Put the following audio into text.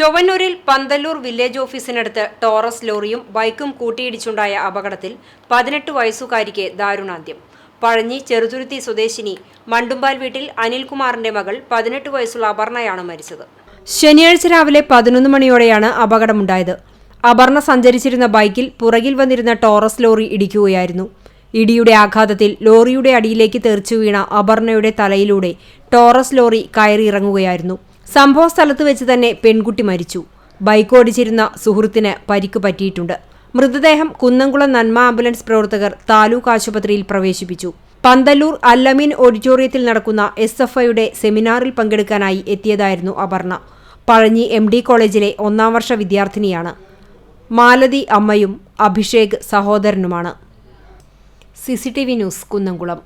ചൊവ്വന്നൂരിൽ Panthalloor village ഓഫീസിനടുത്ത് Taurus ലോറിയും ബൈക്കും കൂട്ടിയിടിച്ചുണ്ടായ അപകടത്തിൽ പതിനെട്ട് വയസ്സുകാരിക്ക് ദാരുണാന്ത്യം. പഴഞ്ഞി ചെറുതുരുത്തി സ്വദേശിനി മണ്ടുമ്പാൽ വീട്ടിൽ അനിൽകുമാറിന്റെ മകൾ പതിനെട്ട് വയസ്സുള്ള അപർണയാണ് മരിച്ചത്. ശനിയാഴ്ച രാവിലെ പതിനൊന്ന് മണിയോടെയാണ് അപകടമുണ്ടായത്. അപർണ സഞ്ചരിച്ചിരുന്ന ബൈക്കിൽ പുറകിൽ വന്നിരുന്ന ടോറസ് ലോറി ഇടിക്കുകയായിരുന്നു. ഇടിയുടെ ആഘാതത്തിൽ ലോറിയുടെ അടിയിലേക്ക് തെറിച്ചു വീണ അപർണയുടെ തലയിലൂടെ ടോറസ് ലോറി കയറിയിറങ്ങുകയായിരുന്നു. സംഭവ സ്ഥലത്ത് വെച്ച് തന്നെ പെൺകുട്ടി മരിച്ചു. ബൈക്ക് ഓടിച്ചിരുന്ന സുഹൃത്തിന് പരിക്ക് പറ്റിയിട്ടുണ്ട്. മൃതദേഹം കുന്നംകുളം നന്മ ആംബുലൻസ് പ്രവർത്തകർ താലൂക്ക് ആശുപത്രിയിൽ പ്രവേശിപ്പിച്ചു. പന്തല്ലൂർ അല്ലമീൻ ഓഡിറ്റോറിയത്തിൽ നടക്കുന്ന എസ് എഫ് ഐയുടെ സെമിനാറിൽ പങ്കെടുക്കാനായി എത്തിയതായിരുന്നു അപർണ. പഴഞ്ഞി എം ഡി കോളേജിലെ ഒന്നാം വർഷ വിദ്യാർത്ഥിനിയാണ്. മാലതി അമ്മയും അഭിഷേക് സഹോദരനുമാണ്. CCTV news Kunnamkulam.